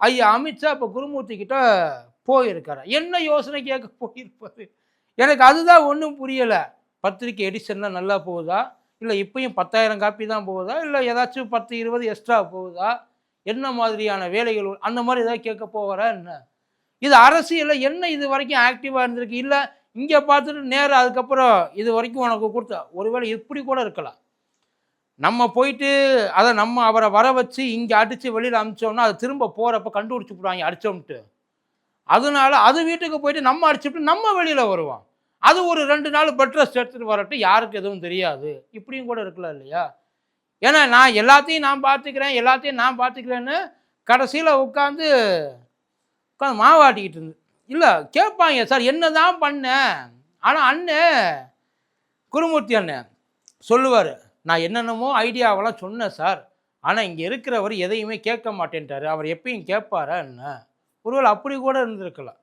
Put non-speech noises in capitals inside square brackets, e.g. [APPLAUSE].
ஐயா அமித்ஷா இப்போ குருமூர்த்தி கிட்ட போயிருக்காரு. என்ன யோசனை கேட்க [LAUGHS] போயிருப்பாரு? எனக்கு அதுதான் ஒன்றும் புரியலை. பத்திரிக்கை எடிஷன்லாம் நல்லா போகுதா? இல்லை இப்பயும் பத்தாயிரம் காப்பி தான் போகுதா? இல்லை ஏதாச்சும் பத்து இருபது எக்ஸ்ட்ரா போகுதா? என்ன மாதிரியான வேலைகள்? அந்த மாதிரி ஏதாவது கேட்க போகிறா என்ன? இது அரசியலில் என்ன இது வரைக்கும் ஆக்டிவாக இருந்திருக்கு? இல்லை இங்கே பார்த்துட்டு நேராக அதுக்கப்புறம் இது வரைக்கும் உனக்கு கொடுத்தா ஒருவேளை இப்படி கூட இருக்கலாம். நம்ம போயிட்டு அதை நம்ம அவரை வர வச்சு இங்கே அடித்து வெளியில் அமிச்சோம்னா அது திரும்ப போகிறப்ப கண்டுபிடிச்சி விடுவாங்க அடித்தோம்ட்டு அதனால அது வீட்டுக்கு போயிட்டு நம்ம அடிச்சுட்டு நம்ம வெளியில் வருவோம் அது ஒரு ரெண்டு நாள் பெட் ரெஸ்ட் எடுத்துகிட்டு வரட்டும் யாருக்கு எதுவும் தெரியாது. இப்படியும் கூட இருக்கலாம் இல்லையா? ஏன்னா நான் எல்லாத்தையும் நான் பார்த்துக்கிறேன் எல்லாத்தையும் நான் பார்த்துக்கிறேன்னு கடைசியில் உட்காந்து உட்காந்து மாவாட்டிக்கிட்டு இருந்து இல்லை கேட்பாங்க சார் என்ன தான் பண்ணேன்? ஆனால் அண்ணன் குருமூர்த்தி அண்ணன் சொல்லுவார் நான் என்னென்னமோ ஐடியாவெல்லாம் சொன்னேன் சார். ஆனால் இங்கே இருக்கிறவர் எதையுமே கேட்க மாட்டேன்ட்டார். அவர் எப்பயும் கேட்பாரா என்ன? ஒருவேளை அப்படி கூட இருந்திருக்கலாம்.